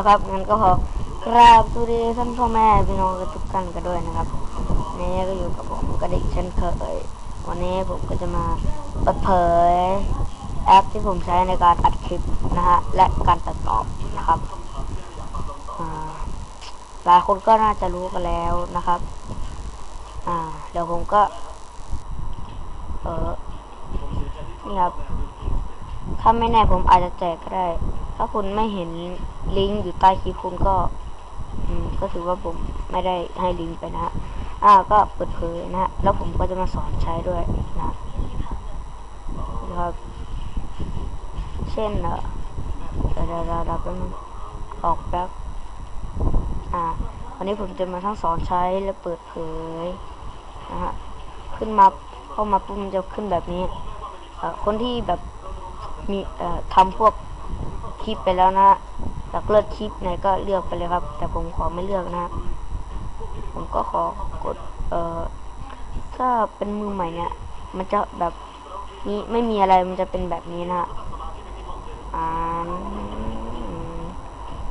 แล้วครับงั้นก็ขอกราบสวัสดีท่านพ่อแม่พี่น้องทุกท่านกันด้วยนะครับนี่ก็อยู่กับผมกระดิกเช่นเคยวันนี้ผมก็จะมาเปิดเผยแอปที่ผมใช้ในการอัดคลิปนะฮะและการตัดต่อนะครับหลายคนก็น่าจะรู้กันแล้วนะครับอ่าเดี๋ยวผมก็เออนี่ครับถ้าไม่แน่ผมอาจจะแจกก็ได้ ถ้าคุณไม่เห็นลิงก์อยู่ใต้คลิปคุณก็ก็ถือว่าผมไม่ได้ให้ลิงก์ไปนะฮะอ่าก็เปิดเผยนะฮะแล้วผมก็จะมาสอนใช้ด้วยนะนะครับเช่นเออเดี๋ยวเดี๋ยวเดี๋ยวเดี๋ยวแป๊บนึงออกแป๊บอ่าวันนี้ผมจะมาทั้งสอนใช้และเปิดเผยนะฮะขึ้นมาเข้ามาปุ๊บมันจะขึ้นแบบนี้เอ่อคนที่แบบมีเอ่อทำพวก คลิปไปแล้วนะอยากเลือกคลิปไหนก็เลือกไปเลยครับ แต่ผมขอไม่เลือกนะ ผมก็ขอกด เอ่อ ถ้าเป็นมือใหม่เนี่ย มันจะแบบนี้ไม่มีอะไรมันจะเป็นแบบนี้นะอ่า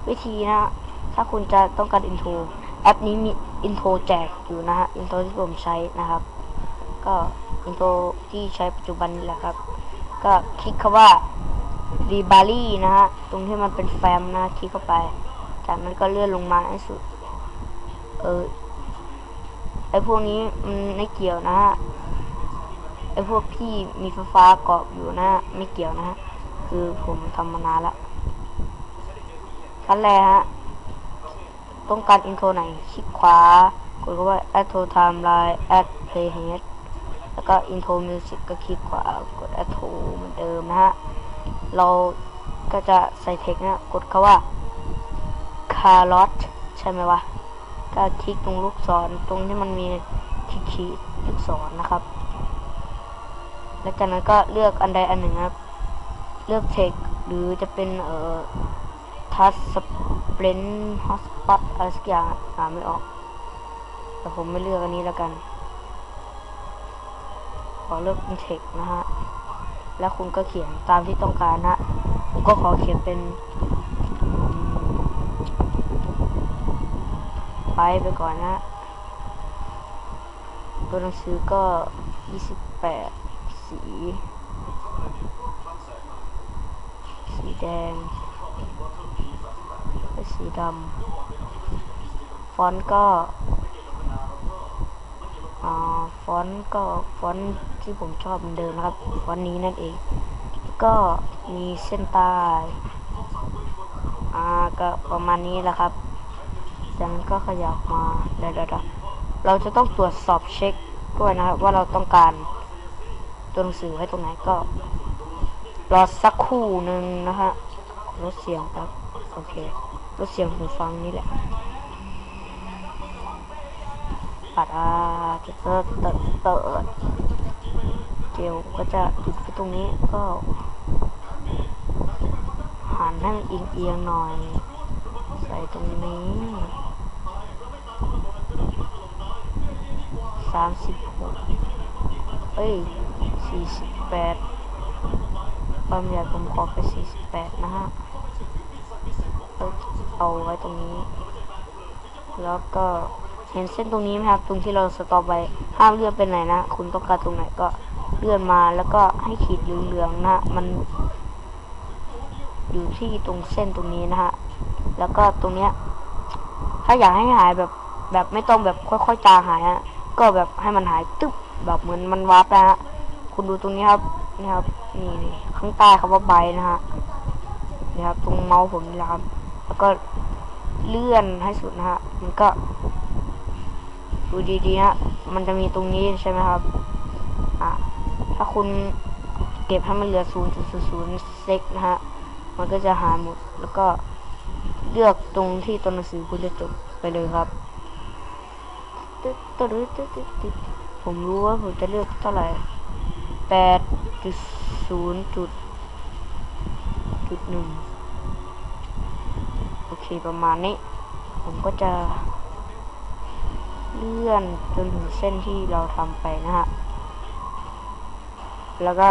วิธีนะ ถ้าคุณจะต้องการอินโทรแอปนี้มีอินโทรแจกอยู่นะฮะอินโทรที่ผมใช้นะครับ ก็อินโทรที่ใช้ปัจจุบันนี่แหละครับ ก็คลิกคำว่า r e b a r y นะฮะ ตรงที่มันเป็นแฟมนะคลิกเข้าไป จากนั้นก็เลื่อนลงมาให้สุด เออ ไอพวกนี้มันไม่เกี่ยวนะฮะ ไอพวกที่มีไฟฟ้าเกาะอยู่นะไม่เกี่ยวนะฮะ คือผมทำมานานละขั้นแรกฮะ ต้องการอินโทรไหน คลิกขวา กดคำว่า add to timeline add playhead แล้วก็ intro music ก็คลิกขวากด add to เหมือนเดิมนะฮะ เราก็จะใส่เทคนะกดคาว่า carrot ใช่ไหมวะก็คลิกตรงลูกศรตรงที่มันมีขีดขีดลูกศรนะครับ แล้วจากนั้นก็เลือกอันใดอันหนึ่งครับ เลือกเทคหรือจะเป็นเอ่อทัสสเปรนฮอสปัตอะไรสักอย่างอ่านไม่ออก แต่ผมไม่เลือกอันนี้แล้วกัน ขอเลือกเป็นเทคนะฮะ แล้วคุณก็เขียนตามที่ต้องการนะผมก็ขอเขียนเป็นไปไปก่อนนะตัวหนังสือก็ 28 สี สีแดงและสีดำฟอนต์ก็อ่าฟอนต์ก็ฟอนต์ ที่ผมชอบเหมือนเดิมนะครับฟอนนี้นั่นเอง ก็มีเส้นใต้อ่าก็ประมาณนี้แหละครับจากนั้นก็ขยับมาเดี๋ยวๆเราจะต้องตรวจสอบเช็คด้วยนะครับ ว่าเราต้องการตัวหนังสือไว้ตรงไหนก็ รอสักครู่หนึ่งนะฮะลดเสียงครับโอเคลดเสียงหูฟังนี่แหละปัดอาจะเติร์ดเติร์ด กลก็จะติดไปตรงนี้ก็หันให้มันเอียงๆหน่อย ใส่ตรงนี้สามสิบหกเอ้ยสี่สิบแปดความใหญ่ผมขอไปสี่สิบแปดนะฮะเอาไว้ตรงนี้ แล้วก็เห็นเส้นตรงนี้ไหมครับ ตรงที่เราสต็อปไว้ห้ามเลือนไปไหนนะ คุณต้องการตรงไหนก็ เลื่อนมาแล้วก็ให้ขีดเหลืองๆนะมันอยู่ที่ตรงเส้นตรงนี้นะฮะ แล้วก็ตรงเนี้ย ถ้าอยากให้หายแบบแบบไม่ต้องแบบค่อยๆจางหายฮะ ก็แบบให้มันหายตึ๊บแบบเหมือนมันวับนะฮะ คุณดูตรงนี้ครับ นี่ครับ นี่ข้างใต้คำว่าใบนะฮะ นี่ครับ ตรงเมาส์ผมนี่แหละครับ แล้วก็เลื่อนให้สุดนะฮะ มันก็ ดูดีๆนะมันจะมีตรงนี้ใช่ไหมครับ ถ้าคุณเก็บให้มันเหลือ 0.00เซกนะฮะ มันก็จะหายหมด แล้วก็เลือกตรงที่ตัวหนังสือคุณจะจบไปเลยครับตึ๊ดตึ๊ดตึ๊ดตึ๊ดผมรู้ว่าผมจะเลือกเท่าไหร่แปดจุดศูนย์จุดจุดหนึ่งโอเคประมาณนี้ ผมก็จะ เลื่อนจนถึงเส้นที่เราทำไปนะฮะ แล้วก็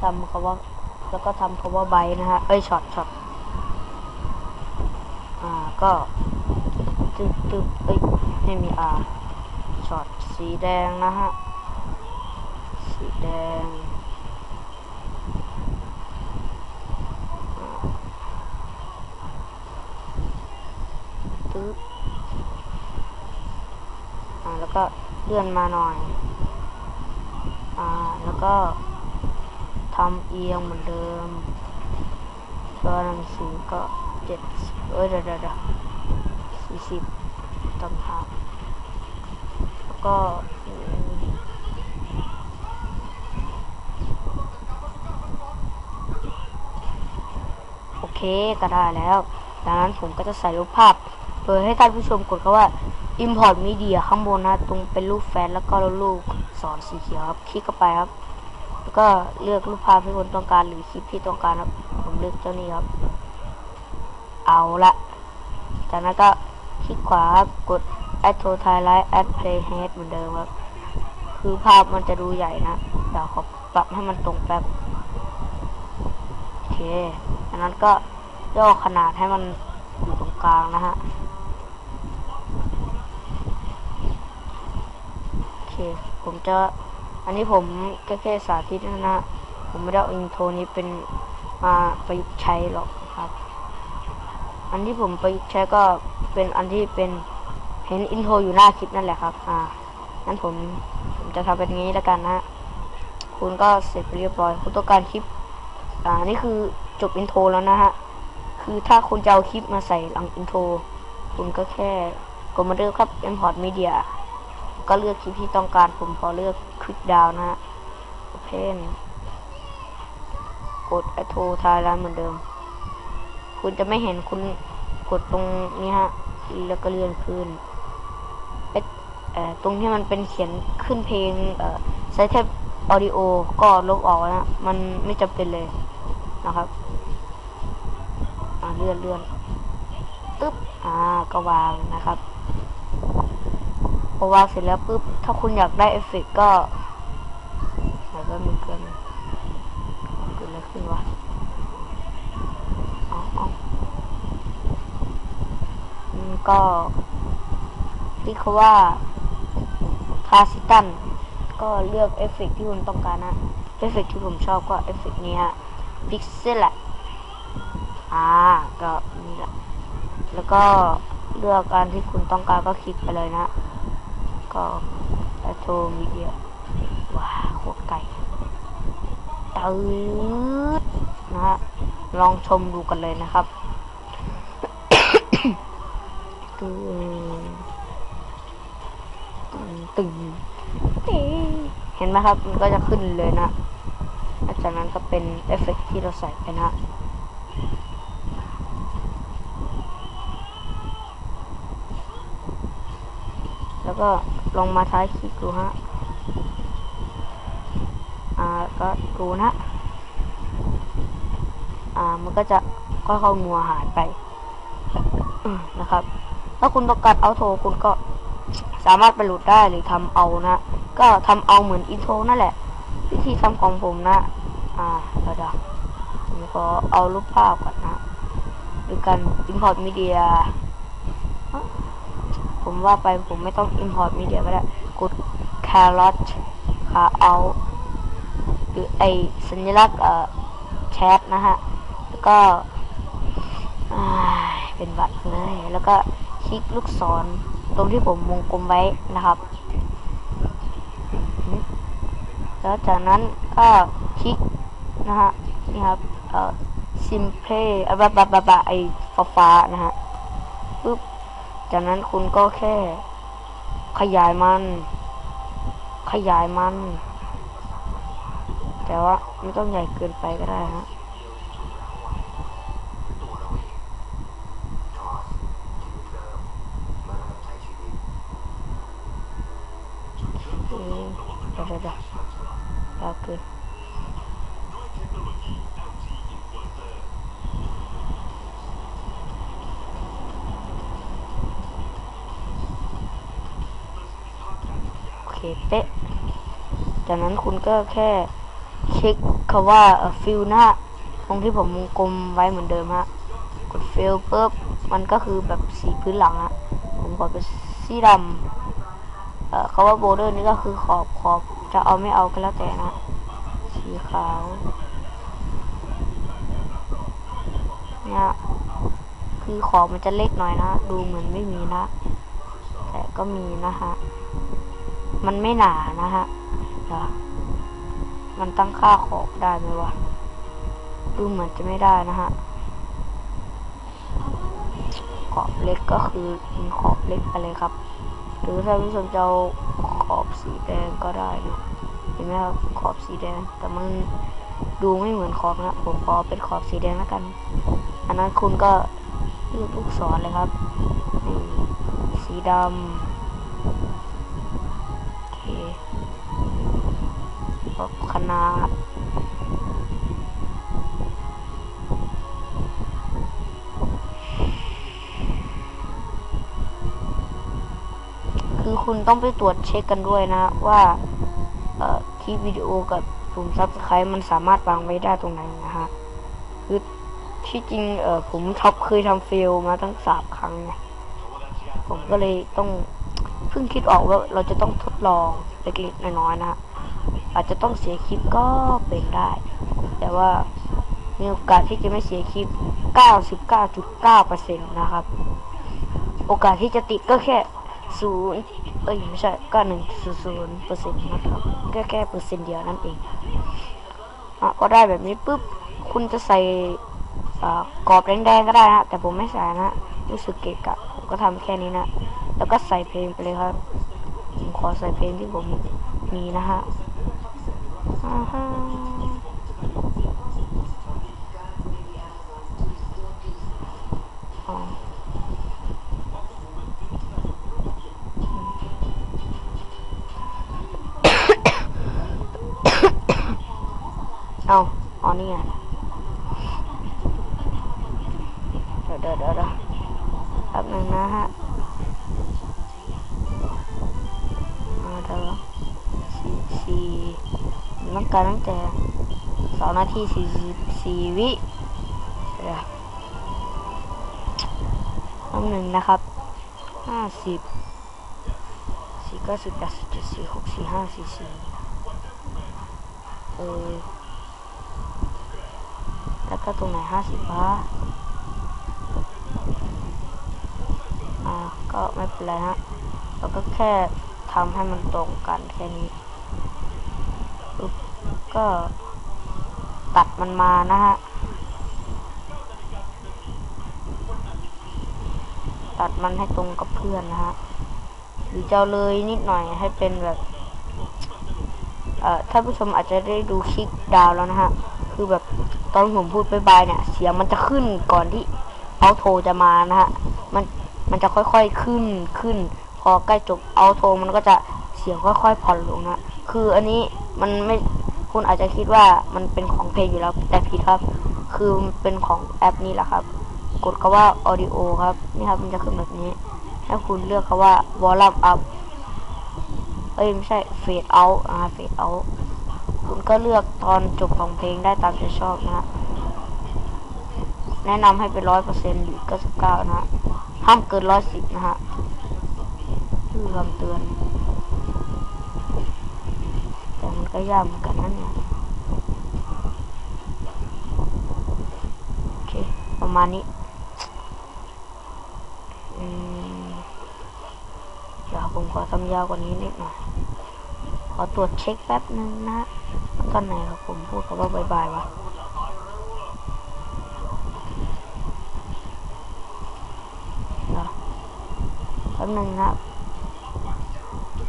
ทำคำว่า แล้วก็ทำคำว่าใบนะฮะ เอ้ยช็อตช็อตอ่าก็ตึ๊บตึ๊บเอ้ยไม่มีอาช็อตสีแดงนะฮะ สีแดงตึ๊บอ่าแล้วก็เลื่อนมาหน่อย แล้วก็ทำเอียงเหมือนเดิมก็หนังสือก็เจ็ดเอ้ยเดี๋ยวเดี๋ยวสี่สิบต่างหากแล้วก็โอเคก็ได้แล้วดังนั้นผมก็จะใส่รูปภาพโดยให้ท่านผู้ชมกดคำว่า import media ข้างบนนะ ตรงเป็นรูปแฟนแล้วก็ลู กศรสีเขียวครับ คลิกเข้าไปครับ แล้วก็เลือกรูปภาพที่คุณต้องการหรือคลิปที่ต้องการครับ ผมเลือกเจ้านี้ครับ เอาละ จากนั้นก็คลิกขวาครับ กด add to highlight add playhead เหมือนเดิมครับ คือภาพมันจะดูใหญ่นะเดี๋ยวขอปรับให้มันตรงแป๊บ โอเคจากนั้นก็ย่อขนาดให้มันอยู่ตรงกลางนะฮะ โอ เค ผมจะ อันนี้ผมก็แค่สาธิตนะฮะผมไม่ได้เอาอินโทรนี้เป็นมาประยุกต์ใช้หรอกครับ อันที่ผมประยุกต์ใช้ก็เป็นอันที่เป็นเห็นอินโทรอยู่หน้าคลิปนั่นแหละครับ อ่า งั้นผมผมจะทำเป็นงี้แล้วกันนะฮะคุณก็เสร็จไปเรียบร้อยคุณต้องการคลิป อ่า นี่คือจบอินโทรแล้วนะฮะ คือถ้าคุณจะเอาคลิปมาใส่หลังอินโทร คุณก็แค่กดมาเลือกครับ import media ก็เลือกคลิปที่ต้องการผมพอเลือกคลิกดาวนะฮะ open กด auto ทายร้านเหมือนเดิม คุณจะไม่เห็นคุณกดตรงนี้ฮะ แล้วก็เลื่อนขึ้นเอ๊ะเอ่อตรงที่มันเป็นเขียนขึ้นเพลงเอ่อ s i t e audio ก็ลบออกนะ มันไม่จำเป็นเลยนะครับอ่าเลื่อนเลื่อนตึ๊บ อ่า ก็วางนะครับ พอวางเสร็จแล้วปุ๊บ ถ้าคุณอยากได้เอฟเฟกก็ไหนก็มีเกินเกิดอะไรขึ้นวะอาเอาอืมก็ที่เขาว่าทาซิตันก็เลือกเอฟเฟกที่คุณต้องการนะ เอฟเฟกที่ผมชอบก็เอฟเฟกนี้ฮะพิกเซลแหละอ่า ก็นี่แหละ แล้วก็เลือกการที่คุณต้องการก็คลิกไปเลยนะ ก็แอโทมีดียว้าโคตรไก่ตืดนะฮะลองชมดูกันเลยนะครับตึงตึงตึงเห็นไหมครับ มันก็จะขึ้นเลยนะหลังจากนั้นก็เป็นเอฟเฟกต์ที่เราใส่ไปนะแล้วก็ ลองมาท้ายคลิกดูฮะ อ่า ก็ดูนะ อ่า มันก็จะค่อยๆมัวหายไปนะครับ ถ้าคุณต้องการเอาโทรคุณก็สามารถไปหลุดได้หรือทำเอานะ ก็ทำเอาเหมือนอินโทรนั่นแหละ วิธีทำของผมนะ อ่าเดี๋ยวผมขอเอารูปภาพก่อนนะดูกัน import media ผมว่าไปผมไม่ต้อง import media ก็ได้กด carrot ขาเอาหรือไอสัญลักษณ์เอ่อแชทนะฮะ แล้วก็เป็นบัตรเลยแล้วก็คลิกลูกศรตรงที่ผมวงกลมไว้นะครับแล้วจากนั้นก็คลิกนะฮะนี่ครับเอ่อ simple อะบะบะบะบะไอฟ้าฟ้านะฮะปึ๊บ จากนั้นคุณก็แค่ ขยายมัน ขยายมัน แต่ว่าไม่ต้องใหญ่เกินไปก็ได้ฮะโอเคเดี๋ยวเดี๋ยวเดี๋ยวยาวเกิน โอเคเป๊ะ จากนั้นคุณก็แค่คลิกคำว่าฟิลหน้าตรงที่ผมวงกลมไว้เหมือนเดิมฮะกดฟิลปุ๊บมันก็คือแบบสีพื้นหลังอะผมขอเป็นสีดำเอ่อคาว่าโบเดอร์นี่ก็คือขอบขอบจะเอาไม่เอาก็แล้วแต่นะสีขาวเนี่ยคือขอบมันจะเล็กหน่อยนะ ดูเหมือนไม่มีนะ แต่ก็มีนะฮะ มันไม่หนานะฮะ เดี๋ยวมันตั้งค่าขอบได้ไหมวะ ดูเหมือนจะไม่ได้นะฮะ ขอบเล็กก็คือมันขอบเล็กไปเลยครับ หรือถ้าผู้ชมจะเอาขอบสีแดงก็ได้นะเห็นไหมครับขอบสีแดง แต่มันดูไม่เหมือนขอบนะ ผมขอเป็นขอบสีแดงแล้วกัน อันนั้นคุณก็เลือกลูกศรเลยครับ สีดำโอเคปรับ ขนาด คือคุณต้องไปตรวจเช็คกันด้วยนะ ว่าเอ่อคลิปวิดีโอกับปุ่มซับสไคร b e มันสามารถวางไว้ได้ตรงไหนนะฮะคือที่จริงเออผมท็อปเคยทำเฟลมาตั้งสามครั้งไงผมก็เลยต้องเพิ่งคิดออกว่าเราจะต้องทดลองเล็กๆน้อยๆนะฮะ อาจจะต้องเสียคลิปก็เป็นได้ แต่ว่ามีโอกาสที่จะไม่เสียคลิป 99.9%นะครับ โอกาสที่จะติดก็แค่ศูนย์เอ้ยไม่ใช่ก็หนึ่งศูนย์เปอร์เซ็นต์นะครับแค่แค่เปอร์เซ็นต์เดียวนั่นเองอะก็ได้แบบนี้ปุ๊บคุณจะใส่กรอบแดงๆก็ได้นะ แต่ผมไม่ใส่นะรู้สึกเกะกะผมก็ทำแค่นี้นะ แล้วก็ใส่เพลงไปเลยครับ ผมขอใส่เพลงที่ผมมีนะฮะ อ่าฮะอ๋อเอาอ๋อนี่ไงเดี๋ยวเดี๋ยวเดี๋ยวเดี๋ยวแป๊บหนึงนะฮะเอาเดี๋ยวสี่สี่ ต้องการตั้งแต่สองนาทีสี่สิบสี่วิเดี๋ยวแป๊บหนึ่งนะครับห้าสิบสี่เก้าสิบแปดสิบเจ็ดสี่หกสี่ห้าสี่สี่เออแล้วก็ตรงไหนห้าสิบวะอ่าก็ไม่เป็นไรฮะเราก็แค่ทำให้มันตรงกันแค่นี้ปุ๊บ ก็ตัดมันมานะฮะ ตัดมันให้ตรงกับเพื่อนนะฮะ หรือจะเอาเลยนิดหน่อยให้เป็นแบบ เอ่อถ้าผู้ชมอาจจะได้ดูคลิกดาวแล้วนะฮะ คือแบบตอนผมพูดบายบายเนี่ย เสียงมันจะขึ้นก่อนที่เอาโทรจะมานะฮะ มัน มันจะค่อยๆขึ้นขึ้น พอใกล้จบเอาโทรมันก็จะเสียงค่อยๆผ่อนลงนะ คืออันนี้มันไม่ คุณอาจจะคิดว่ามันเป็นของเพลงอยู่แล้วแต่ผิดครับ คือเป็นของแอปนี้แหละครับ กดคาว่า audio ครับนี่ครับมันจะขึ้นแบบนี้ ให้คุณเลือกคาว่า volume up เอ้ยไม่ใช่ fade out อ่า fade out คุณก็เลือกตอนจบของเพลงได้ตามใจชอบนะฮะแนะนำให้เป็นร้อยเปอร์เซ็นต์หรือเก้าสิบเก้านะฮะห้ามเกินร้อยสิบนะฮะคือคำเตือน ก็ยากเหมือนกันนั่นเนี่ยโอเค ประมาณนี้อืมเดี๋ยวผมขอทำยาวกว่านี้นิดหน่อย ขอตรวจเช็คแป๊บนึงนะตอนไหนครับผมพูดคำว่าบายบายวะเดี๋ยวแป๊บนึงนะครับ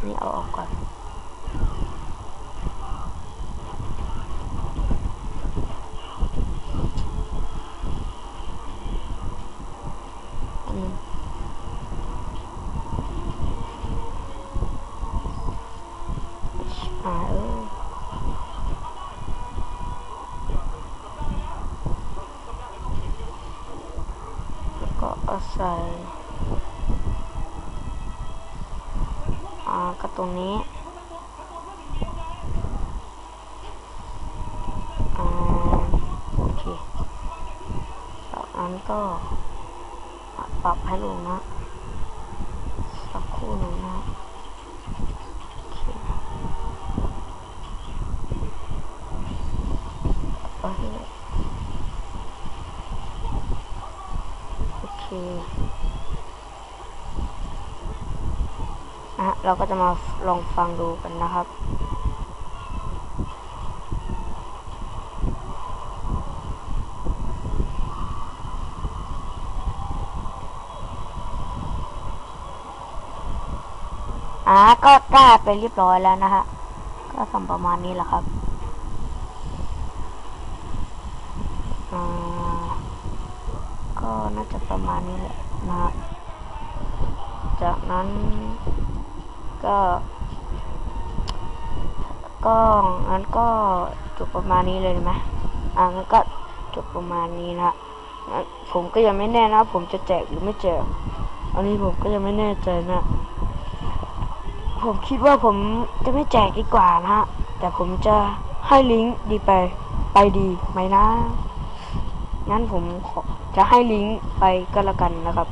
นี่เอาออกก่อน อืมอ่าเออแล้วก็เอาใส่าก็ตรงนี้อ่าโอเคจากนั้นก็ปรับให้ลงนะ สักครู่หนึ่งนะโอเคโอเคโอเคนะฮะ เราก็จะมาลองฟังดูกันนะครับอ่าก็ได้ไปเรียบร้อยแล้วนะฮะ ก็ทำประมาณนี้แหละครับอ่าก็น่าจะประมาณนี้แหละนะฮะจากนั้น ก็ก็งั้นก็จบประมาณนี้เลยไหมอ่างั้นก็จบประมาณนี้นะฮะงั้นผมก็ยังไม่แน่นะ ผมจะแจกหรือไม่แจก อันนี้ผมก็ยังไม่แน่ใจนะ ผมคิดว่าผมจะไม่แจกดีกว่านะฮะแต่ผมจะให้ลิงก์ดีไปไปดีไหมนะ งั้นผมจะให้ลิงก์ไปก็แล้วกันนะครับ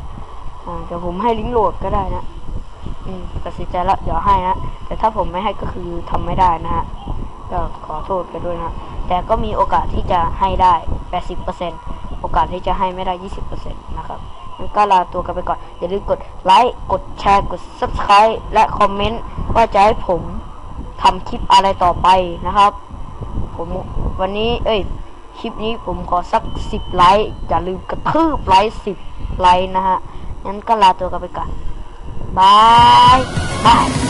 อ่าเดี๋ยวผมให้ลิงก์โหลดก็ได้นะ อืมตัดสินใจล้วเดี๋ยวให้นะแต่ถ้าผมไม่ให้ก็คือทำไม่ได้นะฮะก็ขอโทษกันด้วยนะแต่ก็มีโอกาสที่จะให้ได้ 80%โอกาสที่จะให้ไม่ได้ 20%นะครับงั้นก็ลาตัวกันไปก่อน อย่าลืมกดไลค์ กดแชร์ กด subscribe และคอมเมนต์ว่าจะให้ผมทำคลิปอะไรต่อไปนะครับ ผมวันนี้ เอ้ย คลิปนี้ผมขอสัก 10 ไลค์ อย่าลืมกระทืบไลค์ 10 ไลค์นะฮะ งั้นก็ลาตัวกันไปก่อน บายบาย